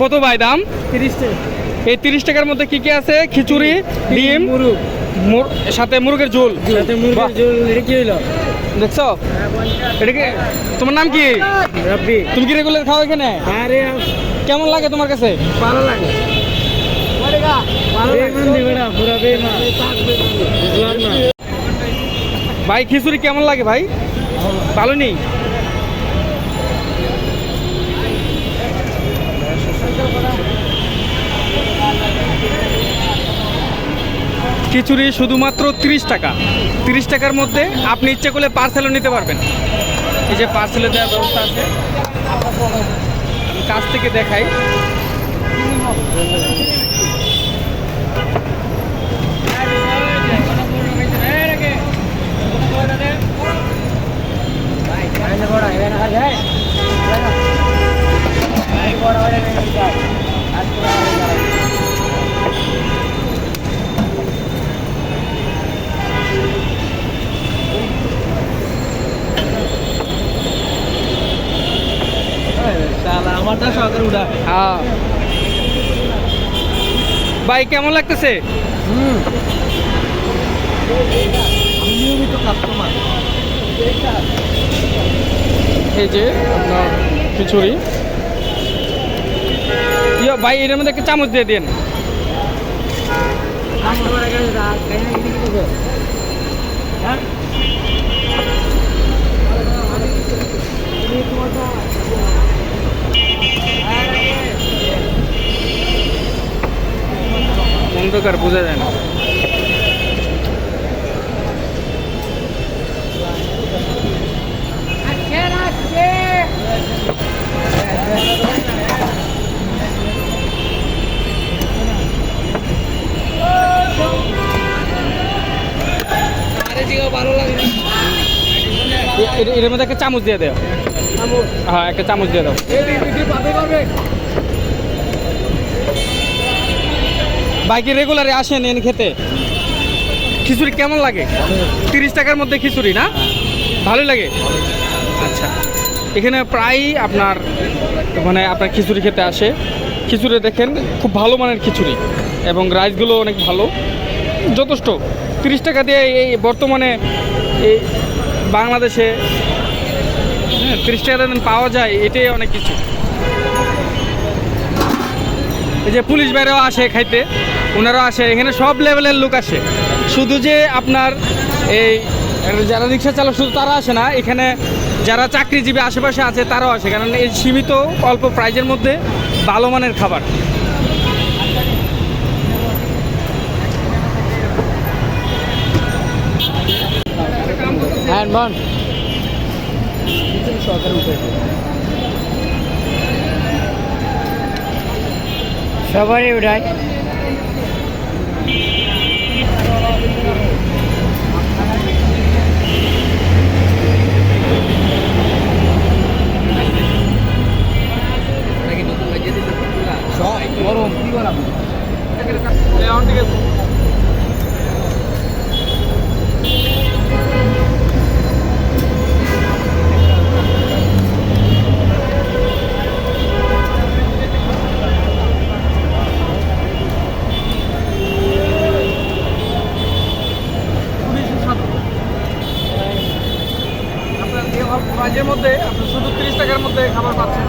কত ভাই দাম? তিরিশ টাকা। এই তিরিশ টাকার মধ্যে কি কি আছে? খিচুড়ি ডিম সাথে মুরগের ঝোল। দেখছ? এটা কি তোমার নাম কি? তুমি কি রেগুলার খাও এখানে? আরে কেমন লাগে তোমার কাছে? ভালো লাগে। ভাই খিচুড়ি কেমন লাগে ভাই? ভালো নেই? খিচুড়ি শুধুমাত্র তিরিশ টাকা তিরিশ টাকার মধ্যে আপনি ইচ্ছে করলে পার্সেলও নিতে পারবেন এই যে পার্সেলে দেওয়ার ব্যবস্থা আছে আমি কাছ থেকে দেখাই উঠা। হ্যাঁ। ভাই কেমন লাগতেছে? হুম। নিয়মিত কাস্টমার এই যে আপনার খিচুড়ি। ইয়ে ভাই এর মধ্যে একটা চামচ দিয়ে দিন। অন্ধকার বোঝা যায় না। এর মধ্যে একটা চামচ দিয়ে দাও। হ্যাঁ একটা চামচ দিয়ে দাও। বাইকে রেগুলারে আসেন এন খেতে। খিচুড়ি কেমন লাগে? তিরিশ টাকার মধ্যে খিচুড়ি, না? ভালোই লাগে? আচ্ছা। এখানে প্রায়ই আপনার মানে আপনার খিচুড়ি খেতে আসে। খিচুড়ি দেখেন, খুব ভালো মানের খিচুড়ি এবং রাইসগুলো অনেক ভালো। যথেষ্ট। তিরিশ টাকা দিয়ে এই বর্তমানে এই বাংলাদেশে হ্যাঁ তিরিশ টাকা পাওয়া যায়, এটাই অনেক কিছু। এই যে পুলিশ বাইরেও আসে খাইতে ওনারাও আসে, এখানে সব লেভেলের লোক আসে। শুধু যে আপনার এই যারা রিক্সা চালক, শুধু তারা আসে না, এখানে যারা চাকরিজীবী আশেপাশে আছে, তারাও আসে, কারণ এই সীমিত অল্প প্রাইজের মধ্যে ভালো মানের খাবার। হ্যাঁ সবারই উঠায় মাঝে মধ্যে আপনি শুধু তিরিশ টাকার মধ্যে খাবার পাচ্ছেন।